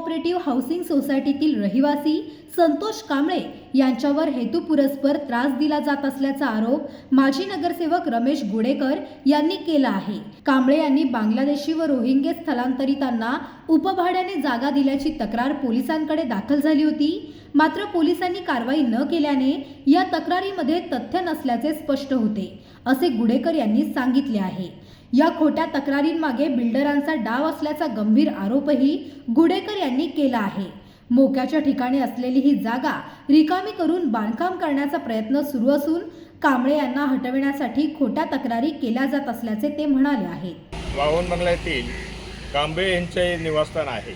Cooperative housing सोसायटीतील रहिवासी संतोष कांबळे यांच्यावर हेतुपुरस्पर त्रास दिला जात असल्याचा आरोप माजी नगरसेवक रमेश गुडेकर यांनी केला आहे. कांबळे यांनी बांगलादेशी व रोहिंगे स्थलांतरितांना उपभाड्याने जागा दिल्याची तक्रार पोलिसांकडे दाखल झाली होती. मात्र पोलिसांनी कारवाई न केल्याने या तक्रारीमध्ये तथ्य नसल्याचे स्पष्ट होते असे गुडेकर यांनी सांगितले आहे. या खोट्या तक्रारींमागे बिल्डरांचा डाव असल्याचा गंभीर आरोपही गुडेकर यांनी केला आहे. मोक्याच्या ठिकाणी असलेली ही जागा रिकामी करून बांधकाम करण्याचा प्रयत्न सुरू असून कांबळे यांना हटविण्यासाठी खोट्या तक्रारी केल्या जात असल्याचे ते म्हणाले आहेत. वाहन बंगल्यातील कांबळे यांचे हे निवासस्थान आहे.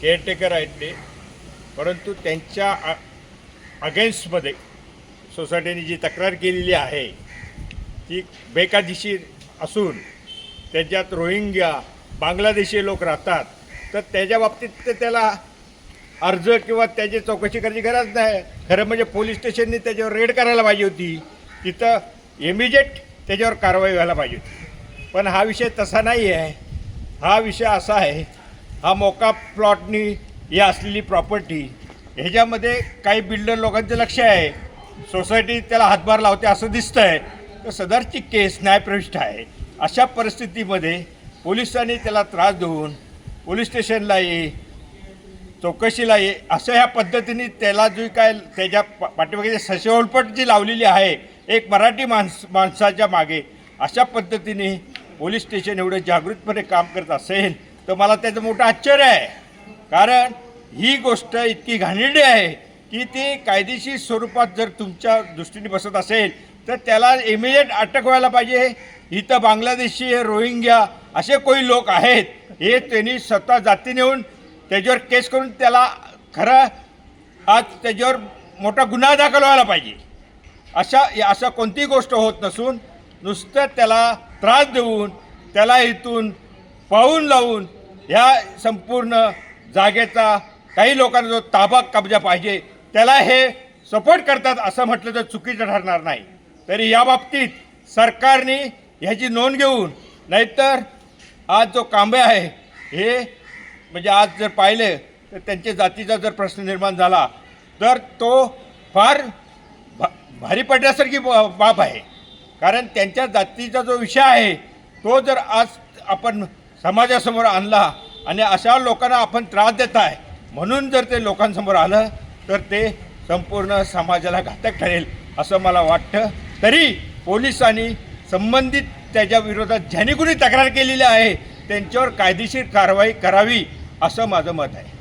केअरटेकर आहेत ते. परंतु त्यांच्या अगेन्स्टमध्ये सोसायटीने जी तक्रार केलेली आहे ती बेकायदेशीर असून त्याच्यात रोहिंग्या बांगलादेशी लोक राहतात तर त्याच्या बाबतीत तर त्याला अर्ज किंवा त्याची चौकशी करायची गरज नाही. खरं म्हणजे पोलीस स्टेशनने त्याच्यावर रेड करायला पाहिजे होती. तिथं इमिजिएट त्याच्यावर कारवाई व्हायला पाहिजे होती. पण हा विषय तसा नाही आहे हा विषय असा आहे हा मोका प्लॉटनी ही असलेली प्रॉपर्टी ह्याच्यामध्ये काही बिल्डर लोकांचं लक्ष आहे. सोसायटी त्याला हातभार लावते असं दिसतं आहे तर सदरची केस न्यायप्रविष्ट आहे. अशा परिस्थितीमध्ये पोलिसांनी त्याला त्रास देऊन पोलीस स्टेशनला ये चौकशीला ये असं ह्या पद्धतीने त्याला जी काय त्याच्या पाठीमागे सशोलपट जी लावलेली आहे एक मराठी माणस माणसाच्या मागे अशा पद्धतीने पोलीस स्टेशन एवढं जागृतपणे काम करत असेल तर मला त्याचं मोठं आश्चर्य आहे. कारण ही गोष्ट इतकी घाणेरडी आहे की ती कायदेशीर स्वरूपात जर तुमच्या दृष्टीने बसत असेल तर त्याला इमिजिएट अटक व्हायला पाहिजे. इथं बांगलादेशी रोहिंग्या असे कोई लोक आहेत हे त्यांनी स्वतः जाती नेऊन त्याच्यावर केस करून त्याला खरं आज त्याच्यावर मोठा गुन्हा दाखल व्हायला पाहिजे. अशा अशा कोणतीही गोष्ट होत नसून नुसतं त्याला त्रास देऊन त्याला इथून पाहून लावून ह्या संपूर्ण जागेचा काही लोकांना जो ताबा कब्जा पाहिजे त्याला हे सपोर्ट करतात असं म्हटलं तर चुकीचं ठरणार नाही. तरी या बाबतीत सरकारने ह्याची नोंद घेऊन नाहीतर आज जो कांबे आहे हे म्हणजे आज जर पाहिले तर त्यांच्या जातीचा जर प्रश्न निर्माण झाला तर तो फार भा भारी पडण्यासारखी बाब आहे. कारण त्यांच्या जातीचा जो विषय आहे तो जर आज आपण समाजासमोर आणला आणि अशा लोकांना आपण त्रास देत आहे म्हणून जर ते लोकांसमोर आलं तर ते संपूर्ण समाजाला घातक ठरेल असं मला वाटतं. तरी पोलिसांनी संबंधित त्याच्या विरोधात ज्यांनी कुणी तक्रार केलेली आहे त्यांच्यावर कायदेशीर कारवाई करावी असं माझं मत आहे.